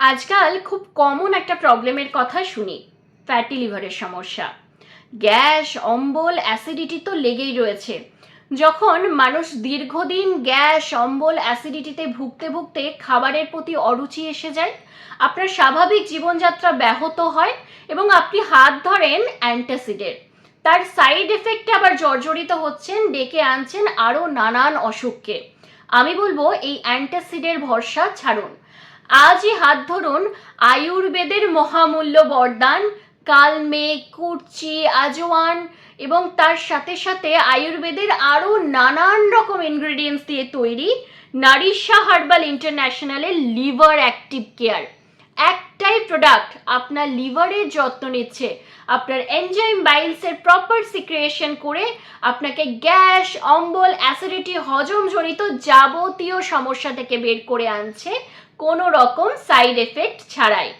আজকাল খুব কমন একটা প্রবলেমের কথা শুনি ফ্যাটি লিভারের সমস্যা। গ্যাস, অম্বল অ্যাসিডিটি তো লেগেই রয়েছে। যখন মানুষ দীর্ঘদিন গ্যাস, অম্বল অ্যাসিডিটিতে ভুগতে ভুগতে খাবারের প্রতি অরুচি এসে যায়, আপনার স্বাভাবিক জীবনযাত্রা ব্যাহত হয় এবং আপনি হাত ধরেন অ্যান্টাসিডের। তার সাইড এফেক্টে আবার জর্জরিত হচ্ছেন, ডেকে আনছেন আরও নানান অসুখকে। আমি বলব এই অ্যান্টাসিডের ভরসা ছাড়ুন। আজই হাত ধরুন আয়ুর্বেদের মহামূল্য বরদান কালমে কুর্চি আজওয়ান এবং তার সাথে সাথে আয়ুর্বেদের আরও নানান রকম ইনগ্রেডিয়েন্টস দিয়ে তৈরি নারিশা হার্বাল ইন্টারন্যাশনালের লিভার অ্যাক্টিভ কেয়ার একটাই প্রোডাক্ট আপনার লিভারের যত্ন নিচ্ছে। আপনার এনজাইম বাইলসের প্রপার সিক্রিয়েশন করে আপনাকে গ্যাস, অম্বল অ্যাসিডিটি হজমজনিত যাবতীয় সমস্যা থেকে বের করে আনছে। কোনো রকম সাইড এফেক্ট ছাড়াই।